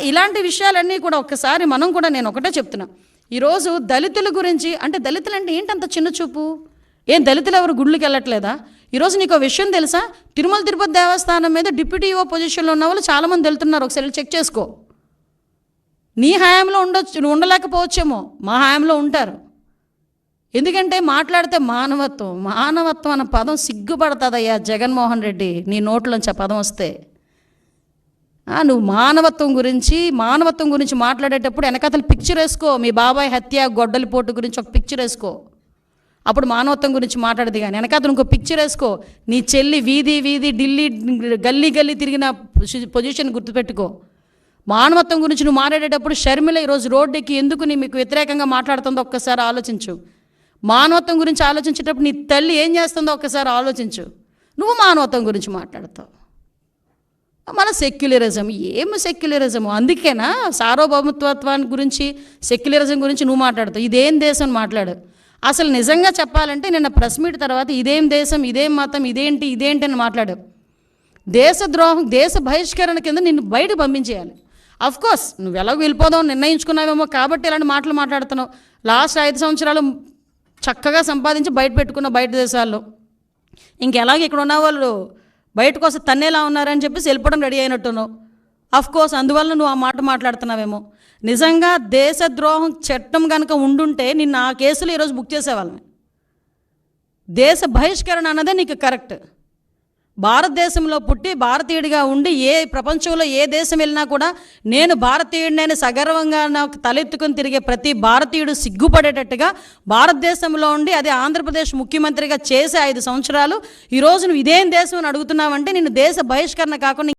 ఇలాంటి విషయాలన్నీ కూడా ఒక్కసారి మనం కూడా నేను ఒకటే చెప్తున్నా. ఈరోజు దళితుల గురించి అంటే దళితులు అంటే ఏంటంత చిన్న చూపు? ఏం దళితులు ఎవరు గుళ్ళకి వెళ్ళట్లేదా? ఈరోజు నీకు విషయం తెలుసా? తిరుమల తిరుపతి దేవస్థానం మీద డిప్యూటీ ఈఓ పొజిషన్లో ఉన్న వాళ్ళు చాలామంది వెళ్తున్నారు. ఒకసారి చెక్ చేసుకో. నీ హయాంలో ఉండొచ్చు నువ్వు ఉండలేకపోవచ్చేమో. మా హయాంలో ఉంటారు. ఎందుకంటే మాట్లాడితే మానవత్వం మానవత్వం అన్న పదం సిగ్గుపడుతుందయ్యా జగన్మోహన్ రెడ్డి. నీ నోట్లోంచి ఆ పదం వస్తే. నువ్వు మానవత్వం గురించి మానవత్వం గురించి మాట్లాడేటప్పుడు వెనకతలు పిక్చర్ వేసుకో. మీ బాబాయ్ హత్య గొడ్డలిపోటు గురించి ఒక పిక్చర్ వేసుకో. అప్పుడు మానవత్వం గురించి మాట్లాడదు కానీ వెనకాతలు ఇంకో పిక్చర్ వేసుకో. నీ చెల్లి వీధి వీధి ఢిల్లీ గల్లీ గల్లీ తిరిగిన పొజిషన్ గుర్తుపెట్టుకో. మానవత్వం గురించి నువ్వు మాట్లాడేటప్పుడు షర్మిల ఈరోజు రోడ్డుకి ఎందుకు నీ మీకు వ్యతిరేకంగా మాట్లాడుతుందో ఒక్కసారి ఆలోచించు. మానవత్వం గురించి ఆలోచించేటప్పుడు నీ తల్లి ఏం చేస్తుందో ఒక్కసారి ఆలోచించు. నువ్వు మానవత్వం గురించి మాట్లాడతావు. మన సెక్యులరిజం ఏమి సెక్యులరిజం అందుకేనా సార్వభౌమత్వాన్ని గురించి సెక్యులరిజం గురించి నువ్వు మాట్లాడతావు. ఇదేం దేశం అని మాట్లాడు. అసలు నిజంగా చెప్పాలంటే నిన్న ప్రెస్ మీట్ తర్వాత ఇదేం దేశం ఇదేం మతం ఇదేంటి ఇదేంటి అని మాట్లాడు. దేశద్రోహం దేశ బహిష్కరణ కింద నిన్ను బయట పంపించేయాలి. అఫ్ కోర్స్ నువ్వు ఎలాగో వెళ్ళిపోదాం నిర్ణయించుకున్నావేమో కాబట్టి ఇలాంటి మాటలు మాట్లాడుతున్నావు. లాస్ట్ ఐదు సంవత్సరాలు చక్కగా సంపాదించి బయట పెట్టుకున్న బయట దేశాల్లో. ఇంకెలాగ ఇక్కడ ఉన్న వాళ్ళు బయటకు వస్తే తన్నేలా ఉన్నారని చెప్పేసి వెళ్ళిపోవడం రెడీ అయినట్టున్నావు. అఫ్ కోర్స్ అందువల్ల నువ్వు ఆ మాట మాట్లాడుతున్నావేమో. నిజంగా దేశద్రోహం చట్టం కనుక ఉండుంటే నిన్ను ఆ కేసులు ఈరోజు బుక్ చేసేవాళ్ళని దేశ బహిష్కరణ అన్నదే నీకు కరెక్ట్ భారతదేశంలో పుట్టి భారతీయుడిగా ఉండి ఏ ప్రపంచంలో ఏ దేశం వెళ్ళినా కూడా నేను భారతీయుడినైనా సగర్వంగా నాకు తలెత్తుకుని తిరిగే ప్రతి భారతీయుడు సిగ్గుపడేటట్టుగా భారతదేశంలో ఉండి అది ఆంధ్రప్రదేశ్ ముఖ్యమంత్రిగా చేసే ఐదు సంవత్సరాలు ఈరోజు నువ్వు ఇదేం దేశం అని అడుగుతున్నావంటే నేను దేశ బహిష్కరణ కాకుండా